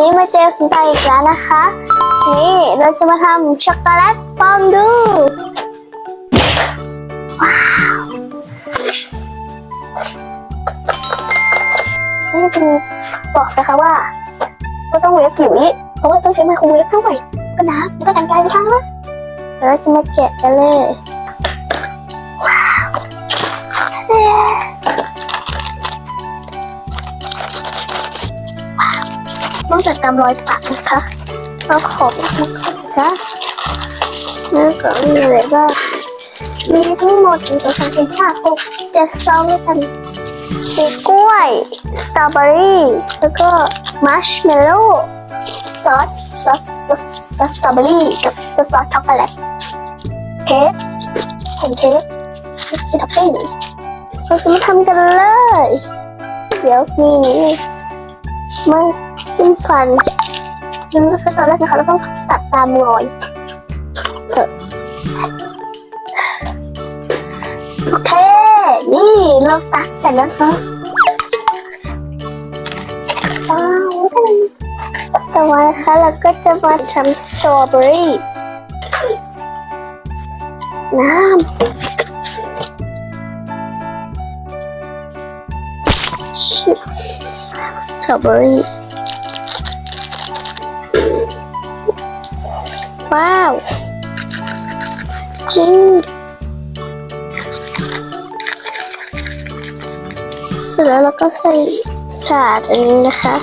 นี้มาเจอคุณตาอีกแล้วนะคะ นี่เราจะมาทำช็อกโกแลตฟองดู ว้าวนี่จะมีบอกนะคะว่าก็ต้องเวฟกี่วิเพราะว่าต้องใช้ไมโครเวฟด้วยก็น้ำก็กันไกรนะคะเดี๋ยวเราจะมาแกะกันเลยว้าวเท่ นอกจากตามรอยปากนะคะเราขอบบนี้ก่อนะคะนึ่งสองมีอะไรบ้างมีทั้งหมดหนึ่งสองสามสี่ห้าหกเจ็ดซองด้วยกันมีกล้วยสตรอเบอรี่แล้วก็มัชเมลโล่ซอสซอสซอสซอสสตรอเบอรี่กับซอสช็อกโกแลตเค้กผงเค้กที่ท็อปปิ้งเราจะมาทำกันเลย เดี๋ยวมีนี่มา จิ้มฟันแล้วก็ตอนแรกนะคะเราต้องตัดตามรอยเออโอเค นี่เราตัดเสร็จแล้วนะว้าวต่อมานะคะเราก็จะมาทำสตรอเบอรี่น้ำสตรอเบอรี่ ว้าวอืมเสร็จแล้วเราก็ใส่ถาดอันนี้นะคะ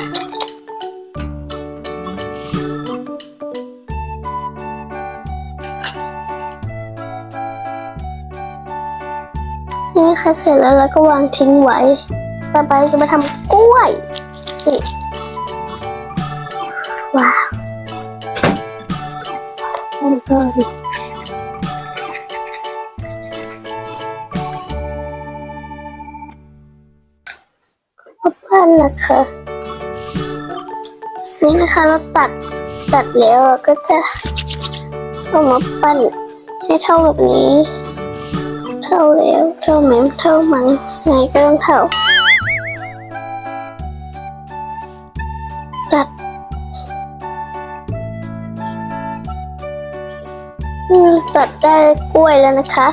นี่ค่ะเสร็จแล้วเราก็วางทิ้งไว้ ต่อไปจะมาทำกล้วย ว้าว แล้วก็เอาปั้นนะคะนี่นะคะเราตัดตัดแล้วเราก็จะเอามาปั้นให้เท่ากับนี้ เท่าแล้ว เท่าไหมเท่ามั้งไงก็ต้องเท่า ตัดได้กล้วยแล้วนะคะ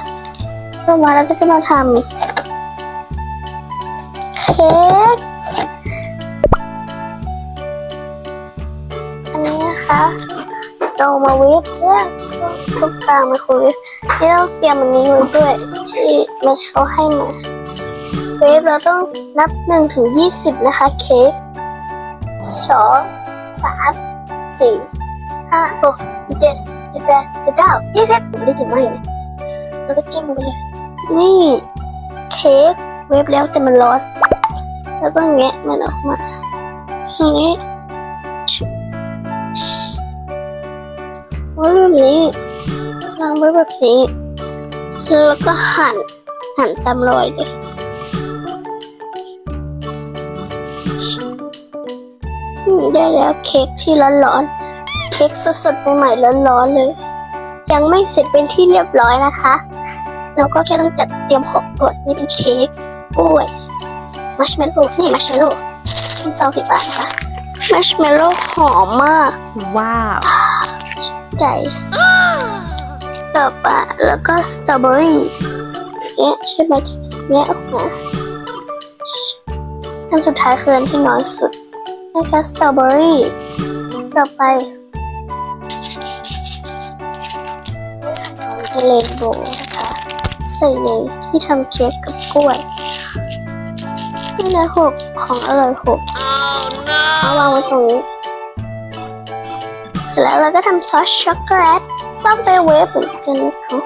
ต่อมาเราก็จะมาทำเค้กอันนี้นะคะเรามาเวฟเนี่ยทุกกลางไมโครเวฟที่ต้องเตรียมอันนี้ไว้ด้วย ที่มันเขาให้มาเวฟเราต้องนับหนึ่งถึงยี่สิบนะคะ เค้กสองสามสี่ห้าหกเจ็ด สิบแปดสิบเก้ายี่สิบไม่ได้กินมากเลยแล้วก็จิ้มไปเลย นี่เค้กเวฟแล้วจะมันร้อนแล้วก็แงะมันออกมาอย่างนี้ว่าแบบนี้วางไว้แบบนี้แล้วก็หั่นหั่นตามรอยเลยนี่ได้แล้วเค้กที่ร้อนๆ เค้กสดๆใหม่ๆร้อนๆเลย ยังไม่เสร็จเป็นที่เรียบร้อยนะคะเราก็แค่ต้องจัดเตรียมของก่อนนี่เป็นเค้กกล้วยมัชเมลโล่นี่มัชเมลโล่เป็นซองสีฟ้านะคะมัชเมลโล่หอมมาก Wow. ใจต่อไปแล้วก็สตรอเบอรี่เนี่ยใช่ไหมเนี่ยออกมาอันสุดท้ายคืออันที่น้อยสุดนะคะสตรอเบอรี่ต่อไป เลนโบว์นะคะ ใส่ในที่ทำเค้กกับกล้วยนี่นะหกของอร่อยหกเอาวางไว้ตรงนี้ เสร็จแล้วเราก็ทำซอสช็อกโกแลตต้องไปเวฟเหมือนกันนะคะ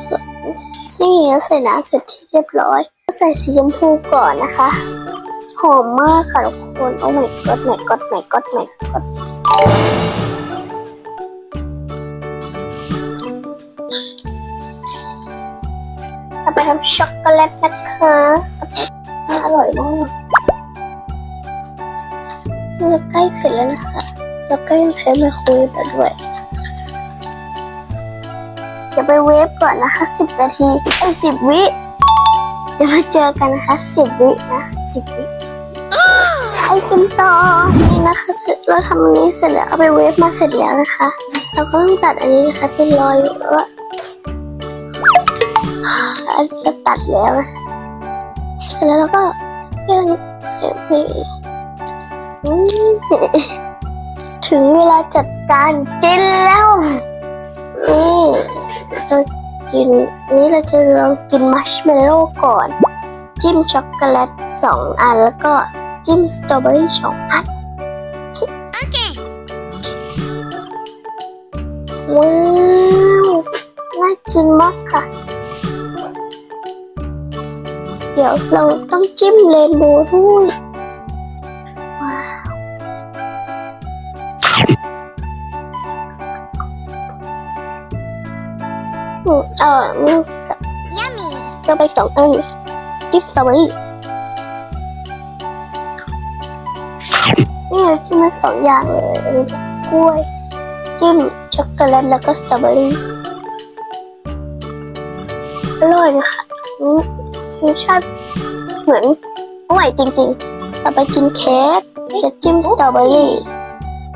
ส่วนนี่เราใส่น้ำเสร็จที่เรียบร้อยก็ใส่สีชมพูก่อนนะคะหอมมากค่ะทุกคน โอ้ my god my god my god my god ทำช็อกโกแลตนะคะอร่อยมากเราใกล้เสร็จแล้วนะคะแล้วก็ยังใช้ไมโครเวฟด้วยเดี๋ยวไปเวฟก่อนนะคะสิบนาทีไอ้สิบวิ จะมาเจอกันนะคะสิบวินะสิบวิไอ้กันต่อนี่นะคะเสร็จเราทำอันนี้เสร็จแล้วเอาไปเวฟมาเสร็จแล้วนะคะ เราก็ต้องตัดอันนี้นะคะที่รอยอยู่แล้ว อันนี้ก็ตัดแล้วนะเสร็จแล้วเราก็เรื่องเสร็จนี่ถึงเวลาจัดการกินแล้ว นี่เรากินนี่เราจะลองกินมัชเมลโล่ก่อน จิ้มช็อกโกแลตสองอันแล้วก็จิ้มสตรอเบอรี่สองอันโอเคว้าวน่ากินมากค่ะ เดี๋ยวเราต้องจิ้มเรนโบว์ด้วยว้าวอืมเออนี่ Yummy. ก็ไปสองอันจิ้มสตรอเบอรี่นี่เราจิ้มทั้งสองอย่างเลยกล้วย จิ้มช็อกโกแลตแล้วก็สตรอเบอรี่อร่อยนะ คะอืมรสชาติเหมือนกล้วยจริงๆ ต่อไปกินเค้กจะจิ้มสตรอเบอรี่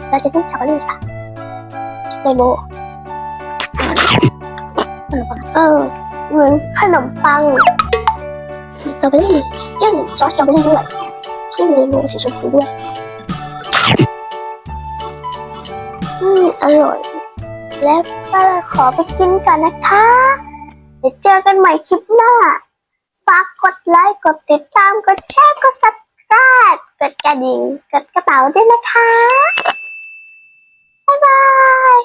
เราจะจิ้มสตรอเบอรี่ค่ะจิ้มเรนโบว์เออเหมือนขนมปังสตรอเบอรี่ยังซอสสตรอเบอรี่ด้วยที่มีเรนโบสีชมพูด้วย อืม อร่อย แล้วก็ขอไปกินกันนะคะ เดี๋ยวเจอกันใหม่คลิปหน้า ฝากกดไลค์กดติดตามกดแชร์กด subscribe กดกระดิ่งกดกระเป๋าด้วยนะคะ บ๊ายบาย